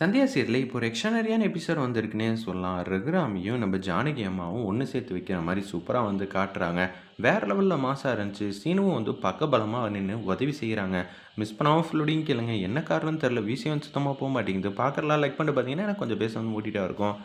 சந்தியா சீரில் இப்போ ஒரு எக்ஷனரியான எபிசோட் வந்திருக்குன்னே சொல்லலாம். ரகுராமியும் நம்ம ஜானகி அம்மாவும் ஒன்று சேர்த்து வைக்கிற மாதிரி சூப்பராக வந்து காட்டுறாங்க. வேறு லெவலில் மாசாக இருந்துச்சு. சீனுவும் வந்து பக்கபலமாக நின்று உதவி செய்கிறாங்க மிஸ் பண்ணாமல் ஃபுல்லோடையும் கேளுங்க. என்ன காரணம்னு தெரில விஷயம் சுத்தமாக போக மாட்டேங்குது. பார்க்குறலாம் லைக் பண்ணிட்டு பார்த்தீங்கன்னா, எனக்கு கொஞ்சம் பேச வந்து ஓட்டிகிட்டே இருக்கும்.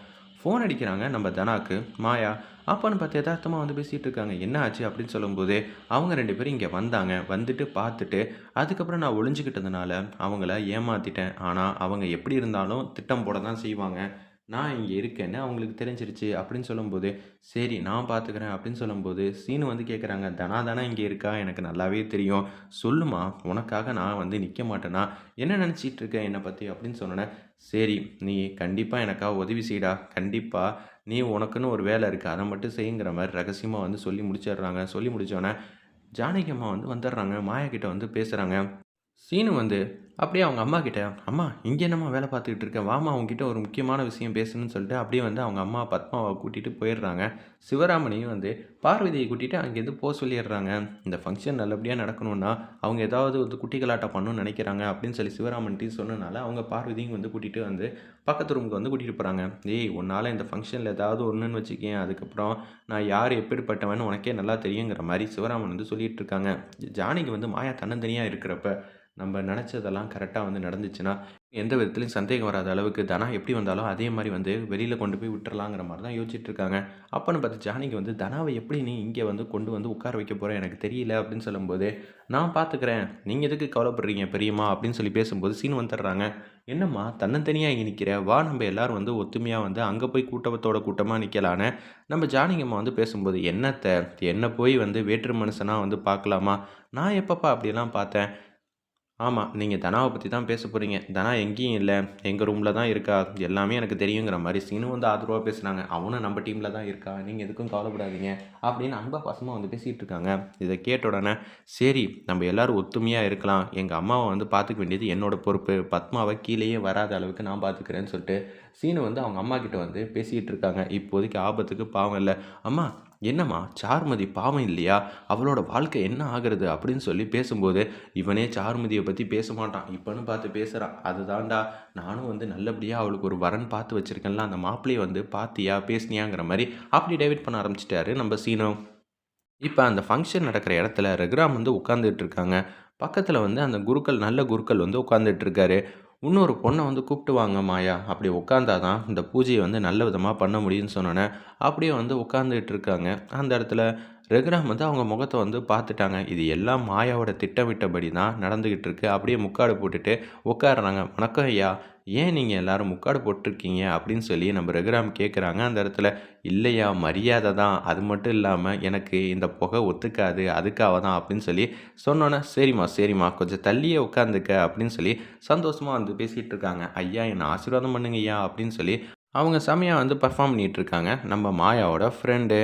ஃபோன் அடிக்கிறாங்க நம்ம தனாக்கு. மாயா அப்பன்னு பார்த்து யதார்த்தமாக வந்து பேசிகிட்டு இருக்காங்க. "என்ன ஆச்சு?" அப்படின்னு சொல்லும்போது, அவங்க ரெண்டு பேரும் இங்கே வந்தாங்க. வந்துட்டு பார்த்துட்டு, அதுக்கப்புறம் நான் ஒளிஞ்சுக்கிட்டதுனால அவங்கள ஏமாற்றிட்டேன் ஆனால் அவங்க எப்படி இருந்தாலும் திட்டம் போட தான் செய்வாங்க. நான் இங்கே இருக்கேன்னு அவங்களுக்கு தெரிஞ்சிருச்சு அப்படின்னு சொல்லும்போது, "சரி நான் பார்த்துக்கிறேன்" அப்படின்னு சொல்லும்போது, சீனு வந்து கேட்குறாங்க. "தனா தானே இங்கே இருக்கா? எனக்கு நல்லாவே தெரியும். சொல்லுமா, உனக்காக நான் வந்து நிற்க மாட்டேனா? என்ன நினச்சிட்டு இருக்கேன் என்னை பற்றி அப்படின்னு சொன்னேன் "சரி நீ கண்டிப்பாக எனக்காக உதவி செய்டா. கண்டிப்பாக நீ உனக்குன்னு ஒரு வேலை இருக்குது அதை மட்டும் செய்யுங்கிற" மாதிரி ரகசியமாக வந்து சொல்லி முடிச்சிடுறாங்க. சொல்லி முடித்தோடனே ஜானகி அம்மா வந்து வந்துடுறாங்க. மாயா கிட்ட வந்து பேசுகிறாங்க சீனு வந்து அப்படியே அவங்க அம்மா கிட்ட, "அம்மா இங்கே என்னம்மா வேலை பார்த்துக்கிட்டு இருக்கேன் வாமா அவங்ககிட்ட ஒரு முக்கியமான விஷயம் பேசணும்னு" சொல்லிட்டு அப்படியே வந்து அவங்க அம்மா பத்மாவை கூட்டிகிட்டு போயிடுறாங்க. சிவராமனையும் வந்து பார்வதியை கூட்டிகிட்டு அங்கேருந்து போக சொல்லிடுறாங்க. இந்த ஃபங்க்ஷன் நல்லபடியாக நடக்கணும்னா, அவங்க ஏதாவது வந்து குட்டிகளாட்டம் பண்ணணும்னு நினைக்கிறாங்க அப்படின்னு சொல்லி சிவராமன்ட்டையும் சொன்னனால, அவங்க பார்வதியும் வந்து கூட்டிகிட்டு வந்து பக்கத்து ரூமுக்கு வந்து கூட்டிகிட்டு போகிறாங்க "ஏய் உன்னால் இந்த ஃபங்க்ஷனில் ஏதாவது ஒன்றுன்னு வச்சுக்கேன் அதுக்கப்புறம் நான் யார் எப்படிப்பட்டவன்னு உனக்கே நல்லா தெரியுங்கிற" மாதிரி சிவராமன் வந்து சொல்லிகிட்ருக்காங்க இருக்காங்க. வந்து மாயா தன்னந்தனியாக இருக்கிறப்ப, நம்ம நினச்சதெல்லாம் கரெக்டாக வந்து நடந்துச்சுன்னா, எந்த விதத்துலையும் சந்தேகம் வராத அளவுக்கு தனா எப்படி வந்தாலும் அதே மாதிரி வந்து வெளியில் கொண்டு போய் விட்டுறலாங்கிற மாதிரி தான் யோசிச்சுட்டு இருக்காங்க. பார்த்து ஜானிக்கு வந்து, தனாவை எப்படி நீ இங்கே வந்து கொண்டு வந்து உட்கார வைக்க போகிறேன் எனக்கு தெரியல" அப்படின்னு சொல்லும்போது, "நான் பார்த்துக்கிறேன். நீங்கள் எதுக்கு கவலைப்படுறீங்க பெரியம்மா" அப்படின்னு சொல்லி பேசும்போது சீன் வந்துடுறாங்க. "என்னம்மா தன்னந்தனியாக இங்கே நிற்கிற வா நம்ம எல்லாரும் வந்து ஒத்துமையாக வந்து அங்கே போய் கூட்டத்தோட கூட்டமாக நிற்கலான்னு நம்ம ஜானகிம்மா வந்து பேசும்போது, என்னத்தை என்ன போய் வந்து வேற்று மனுஷனாக வந்து பார்க்கலாமா? நான் எப்பப்பா அப்படியெல்லாம் பார்த்தேன்?" ஆமாம் நீங்கள் தனாவை பற்றி தான் பேச போகிறீங்க தனா எங்கேயும் இல்லை எங்கள் ரூமில் தான் இருக்கா. எல்லாமே எனக்கு தெரியுங்கிற" மாதிரி சீனு வந்து ஆதரவாக பேசுனாங்க. "அவனும் நம்ம டீமில் தான் இருக்கா. நீங்கள் எதுக்கும் கவலைப்படாதீங்க" அப்படின்னு அன்பா பசமாக வந்து பேசிகிட்டு இருக்காங்க. இதை கேட்ட உடனே, "சரி நம்ம எல்லோரும் ஒத்துமையாக இருக்கலாம். எங்கள் அம்மாவை வந்து பார்த்துக்க வேண்டியது என்னோடய பொறுப்பு. பத்மாவை கீழேயே வராத அளவுக்கு நான் பார்த்துக்கிறேன்னு" சொல்லிட்டு சீனு வந்து அவங்க அம்மா கிட்ட வந்து பேசிகிட்டு இருக்காங்க. இப்போதைக்கு ஆபத்துக்கு பாவம் இல்லை "அம்மா என்னம்மா சார்மதி பாவம் இல்லையா? அவளோட வாழ்க்கை என்ன ஆகிறது அப்படின்னு சொல்லி பேசும்போது, "இவனே சார்மதியை பற்றி பேச மாட்டான். இப்பன்னு பார்த்து பேசுகிறான் அதுதான்டா நானும் வந்து நல்லபடியாக அவளுக்கு ஒரு வரன் பார்த்து வச்சுருக்கேன்ல அந்த மாப்பிள்ளையை வந்து பார்த்தியா? பேசினியாங்கிற" மாதிரி அப்படி டேவிட் பண்ண ஆரம்பிச்சிட்டாரு நம்ம சீனம் இப்போ அந்த ஃபங்க்ஷன் நடக்கிற இடத்துல ரகுராம் வந்து உட்காந்துட்டு இருக்காங்க. பக்கத்தில் வந்து அந்த குருக்கள் நல்ல குருக்கள் வந்து உட்காந்துட்டு இருக்காரு. "இன்னொரு பொண்ணை வந்து கூப்பிட்டு வாங்க மாயா. அப்படி உட்காந்தாதான் இந்த பூஜையை வந்து நல்ல விதமாக பண்ண முடியும்னு" சொன்னோன்னே அப்படியே வந்து உட்காந்துக்கிட்டு இருக்காங்க. அந்த இடத்துல ரகுராம் வந்து அவங்க முகத்தை வந்து பார்த்துட்டாங்க. இது எல்லாம் மாயாவோட திட்டமிட்டபடி தான் நடந்துக்கிட்டு இருக்கு. அப்படியே முக்காடு போட்டுட்டு உட்காடுறாங்க "வணக்கம் ஐயா. ஏன் நீங்கள் எல்லாரும் முக்காடு போட்டிருக்கீங்க அப்படின்னு சொல்லி நம்ம ரகுராம் கேட்குறாங்க. அந்த இடத்துல, "இல்லையா மரியாதை தான். அது மட்டும் இல்லாமல் எனக்கு இந்த புகை ஒத்துக்காது. அதுக்காக தான்" அப்படின்னு சொல்லி சொன்னோன்னே "சரிம்மா சரிம்மா கொஞ்சம் தள்ளியே உட்காந்துக்க" அப்படின்னு சொல்லி சந்தோஷமாக வந்து பேசிகிட்டு இருக்காங்க. "ஐயா என்னை ஆசீர்வாதம் பண்ணுங்கய்யா" அப்படின்னு சொல்லி அவங்க செமையா வந்து பெர்ஃபார்ம் பண்ணிகிட்ருக்காங்க நம்ம மாயாவோட ஃப்ரெண்டு.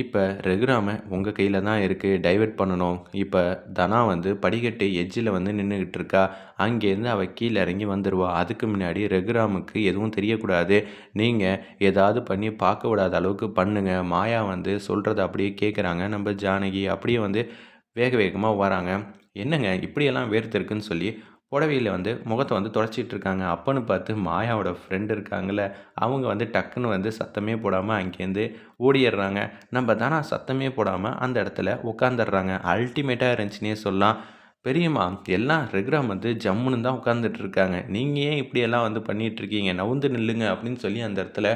இப்போ ரெகுராம உங்கள் கையில் தான் இருக்குது டைவர்ட் பண்ணணும். இப்போ தனா வந்து படிக்கட்டு எஜ்ஜில் வந்து நின்றுக்கிட்டு இருக்கா. அங்கேருந்து அவள் கீழே இறங்கி வந்துடுவா அதுக்கு முன்னாடி ரெகுராமுக்கு எதுவும் தெரியக்கூடாது. நீங்கள் ஏதாவது பண்ணி பார்க்க விடாத அளவுக்கு பண்ணுங்கள் மாயா வந்து சொல்கிறத அப்படியே கேட்குறாங்க. நம்ம ஜானகி அப்படியே வந்து வேக வேகமாக வராங்க. "என்னங்க இப்படியெல்லாம் வேர்த்திருக்குன்னு" சொல்லி புடவையில் வந்து முகத்தை வந்து தொடச்சிட்டு இருக்காங்க. அப்பன்னு பார்த்து மாயாவோட ஃப்ரெண்டு இருக்காங்கள்ல அவங்க வந்து டக்குன்னு வந்து சத்தமே போடாமல் அங்கேருந்து ஓடிடுறாங்க. நம்ம தனா சத்தமே போடாமல் அந்த இடத்துல உட்காந்துடுறாங்க. அல்டிமேட்டாக இருந்துச்சுன்னே சொல்லலாம். "பெரியம்மா எல்லாம் ரெகுராம் வந்து ஜம்முன்னு தான் உட்காந்துட்டு இருக்காங்க. நீங்கள் ஏன் இப்படியெல்லாம் வந்து பண்ணிகிட்ருக்கீங்க நவுந்து நில்லுங்க" அப்படின்னு சொல்லி அந்த இடத்துல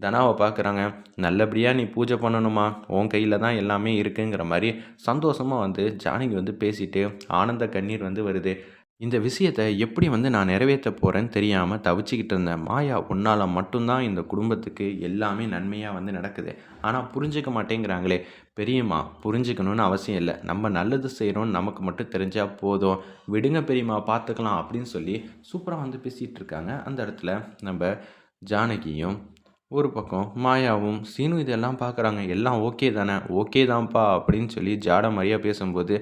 தனாவை பார்க்குறாங்க. நல்லபடியாக நீ பூஜை பண்ணணுமா உன் கையில் தான் எல்லாமே இருக்குங்கிற" மாதிரி சந்தோஷமாக வந்து ஜானகி வந்து பேசிட்டு ஆனந்த கண்ணீர் வந்து வருது. "இந்த விஷயத்த எப்படி வந்து நான் நிறைவேற்ற போகிறேன்னு தெரியாமல் தவிச்சுக்கிட்டு இருந்தேன். மாயா உன்னால மட்டும்தான் இந்த குடும்பத்துக்கு எல்லாமே நன்மையாக வந்து நடக்குது. ஆனால் புரிஞ்சுக்க மாட்டேங்கிறாங்களே" "பெரியம்மா புரிஞ்சுக்கணும்னு அவசியம் இல்லை நம்ம நல்லது செய்கிறோம்னு நமக்கு மட்டும் தெரிஞ்சால் போதும். விடுங்க பெரியம்மா பார்த்துக்கலாம்" அப்படின்னு சொல்லி சூப்பராக வந்து பேசிகிட்டு இருக்காங்க. அந்த இடத்துல நம்ம ஜானகியும், ஒரு பக்கம் மாயாவும், சீனு இதெல்லாம் பார்க்குறாங்க. "எல்லாம் ஓகே தானே?" "ஓகே தான்ப்பா" அப்படின்னு சொல்லி ஜாட மாதிரியாக பேசும்போது,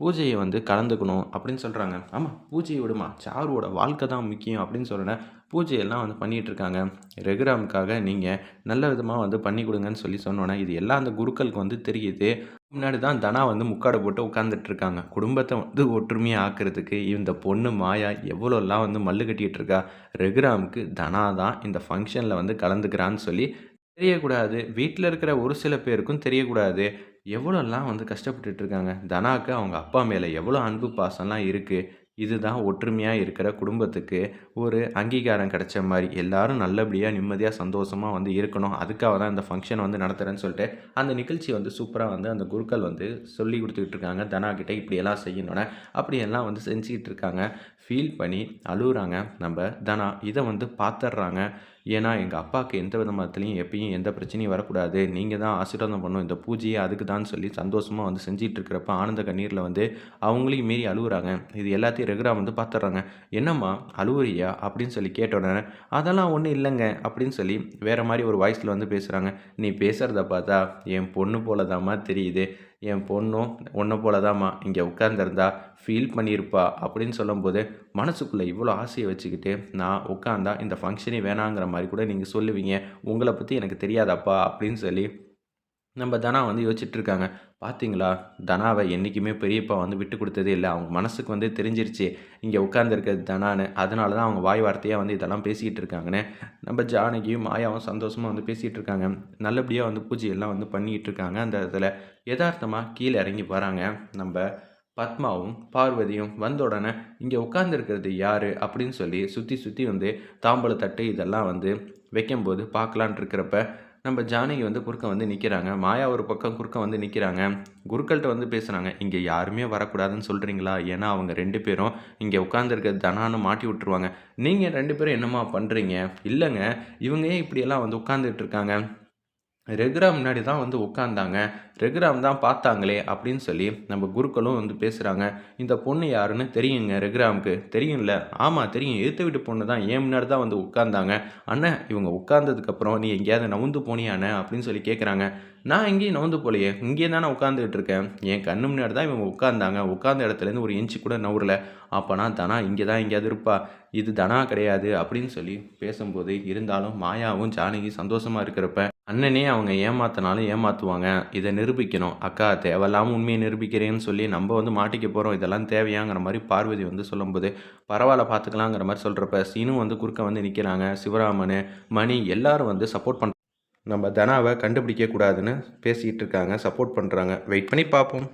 பூஜையை வந்து கலந்துக்கணும் அப்படின்னு சொல்கிறாங்க ஆமாம் பூஜையை விடுமா? சாருவோட வாழ்க்கை தான் முக்கியம் அப்படின்னு சொல்கிறேன் பூஜையெல்லாம் வந்து பண்ணிகிட்ருக்காங்க ரெகுராமுக்காக நீங்கள் நல்ல விதமாக வந்து பண்ணி கொடுங்கன்னு சொல்லி சொன்னோன்னே இது எல்லாம் அந்த குருக்களுக்கு வந்து தெரியுது. முன்னாடி தான் தனா வந்து முக்காடை போட்டு உட்காந்துட்ருக்காங்க குடும்பத்தை வந்து ஒற்றுமையாக ஆக்கிறதுக்கு இந்த பொண்ணு மாயா எவ்வளோலாம் வந்து மல்லு கட்டிகிட்டு இருக்கா? ரெகுராமுக்கு தனா தான் இந்த ஃபங்க்ஷனில் வந்து கலந்துக்கிறான்னு சொல்லி தெரியக்கூடாது. வீட்டில் இருக்கிற ஒரு சில பேருக்கும் தெரியக்கூடாது. எவ்வளோலாம் வந்து கஷ்டப்பட்டுட்டு இருக்காங்க தனாக்கு அவங்க அப்பா மேலே எவ்வளோ அன்பு பாசம்லாம் இருக்குது இதுதான் ஒற்றுமையாக இருக்கிற குடும்பத்துக்கு. ஒரு அங்கீகாரம் கிடைச்ச மாதிரி எல்லாரும் நல்லபடியாக நிம்மதியாக சந்தோஷமாக வந்து இருக்கணும். அதுக்காக தான் இந்த ஃபங்க்ஷன் வந்து நடத்துகிறேன்னு சொல்லிட்டு அந்த நிகழ்ச்சி வந்து சூப்பராக வந்து அந்த குருக்கள் வந்து சொல்லி கொடுத்துக்கிட்டு இருக்காங்க. தனா இப்படியெல்லாம் செய்யணும்னு. அப்படியெல்லாம் வந்து செஞ்சுக்கிட்டு இருக்காங்க. ஃபீல் பண்ணி அழுகுறாங்க நம்ம தனா. இதை வந்து பார்த்துட்றாங்க ஏன்னா எங்கள் அப்பாவுக்கு எந்த விதமாகத்துலையும் எப்பயும் எந்த பிரச்சனையும் வரக்கூடாது. நீங்கள் தான் ஆசீர்வாதம் பண்ணணும். இந்த பூஜையை அதுக்கு தான் சொல்லி சந்தோஷமாக வந்து செஞ்சிட்டு இருக்கிறப்ப ஆனந்த கண்ணீரில் வந்து அவங்களையும் மீறி அழுகுறாங்க. இது எல்லாத்தையும் ரெகுலராக வந்து பார்த்துட்றாங்க என்னம்மா அழுவுறியா அப்படின்னு சொல்லி கேட்டோடனே அதெல்லாம் ஒன்றும் இல்லைங்க அப்படின்னு சொல்லி வேறு மாதிரி ஒரு வாய்ஸில் வந்து பேசுகிறாங்க நீ பேசுகிறத பார்த்தா என் பொண்ணு போல தாம்மா தெரியுது. என் பொண்ணும் ஒன்றை போல தாம்மா இங்கே உட்காந்துருந்தா ஃபீல் பண்ணியிருப்பா அப்படின்னு சொல்லும்போது மனசுக்குள்ளே இவ்வளோ ஆசையை வச்சுக்கிட்டு நான் உட்காந்தா இந்த ஃபங்க்ஷனே வேணாங்கிற மாதிரி கூட நீங்கள் சொல்லுவீங்க. உங்களை பற்றி எனக்கு தெரியாதாப்பா அப்படின்னு சொல்லி நம்ம தனா வந்து யோசிச்சுட்ருக்காங்க. பார்த்தீங்களா தனாவை என்றைக்குமே பெரியப்பா வந்து விட்டு கொடுத்ததே இல்லை. அவங்க மனசுக்கு வந்து தெரிஞ்சிருச்சு. இங்கே உட்காந்துருக்கிறது தனான்னு. அதனால தான் அவங்க வாய் வார்த்தையாக வந்து இதெல்லாம் பேசிக்கிட்டு இருக்காங்கன்னு. நம்ம ஜானகியும் மாயாவும் சந்தோஷமாக வந்து பேசிகிட்டு இருக்காங்க. நல்லபடியாக வந்து பூஜையெல்லாம் வந்து பண்ணிக்கிட்டு இருக்காங்க. அந்த இடத்துல யதார்த்தமாக கீழே இறங்கி வராங்க. நம்ம பத்மாவும் பார்வதியும் வந்த உடனே இங்கே உட்காந்துருக்கிறது யார்? அப்படின்னு சொல்லி சுற்றி சுற்றி வந்து தாம்பழத்தட்டு இதெல்லாம் வந்து வைக்கும்போது பார்க்கலான் இருக்கிறப்ப நம்ம ஜானகி வந்து குறுக்க வந்து நிற்கிறாங்க மாயா ஒரு பக்கம் குறுக்க வந்து நிற்கிறாங்க குருக்கள்கிட்ட வந்து பேசுகிறாங்க இங்கே யாருமே வரக்கூடாதுன்னு சொல்கிறீங்களா ஏன்னா அவங்க ரெண்டு பேரும் இங்கே உட்காந்துருக்க தனான்னு மாட்டி விட்டுருவாங்க. நீங்கள் ரெண்டு பேரும் என்னம்மா பண்ணுறீங்க இல்லைங்க. இவங்க ஏன் இப்படியெல்லாம் வந்து உட்காந்துட்டு இருக்காங்க? ரெகுராம் முன்னாடி தான் வந்து உட்காந்தாங்க ரெகுராம் தான் பார்த்தாங்களே அப்படின்னு சொல்லி நம்ம குருக்களும் வந்து பேசுகிறாங்க இந்த பொண்ணு யாருன்னு தெரியுங்க ரெகுராமுக்கு. தெரியும்ல. ஆமாம் தெரியும். எழுத்து வீட்டு பொண்ணு தான். ஏன் முன்னாடி தான் வந்து உட்காந்தாங்க அண்ணன் இவங்க உட்காந்ததுக்கப்புறம் நீ எங்கேயாவது நவுந்து போனியாண்ணே அப்படின்னு சொல்லி கேட்குறாங்க நான் எங்கேயும் நவுந்து போலையே. இங்கே தானே உட்காந்துக்கிட்டு இருக்கேன். என் கண்ணு முன்னாடி தான் இவங்க உட்காந்தாங்க உட்காந்த இடத்துலேருந்து ஒரு இன்ச்சு கூட நவுறல. அப்போனா தனா இங்கே தான் எங்கேயாவது இருப்பா. இது தனா கிடையாது அப்படின்னு சொல்லி பேசும்போது இருந்தாலும் மாயாவும் ஜானகி சந்தோஷமாக இருக்கிறப்ப அண்ணனே அவங்க ஏமாத்தினாலும் ஏமாற்றுவாங்க இதை நிரூபிக்கணும். அக்கா தேவையில்லாமல் உண்மையை நிரூபிக்கிறேன்னு சொல்லி நம்ம வந்து மாட்டிக்க போகிறோம் இதெல்லாம் தேவையாங்கிற மாதிரி பார்வதி வந்து சொல்லும்போது பரவாயில்ல பார்த்துக்கலாங்கிற மாதிரி சொல்கிறப்ப சீனும் வந்து குறுக்க வந்து நிற்கிறாங்க சிவராமன் மணி எல்லாரும் வந்து சப்போர்ட் பண்ண நம்ம தனாவை கண்டுபிடிக்க கூடாதுன்னு பேசிக்கிட்டு இருக்காங்க. சப்போர்ட் பண்ணுறாங்க வெயிட் பண்ணி பார்ப்போம்.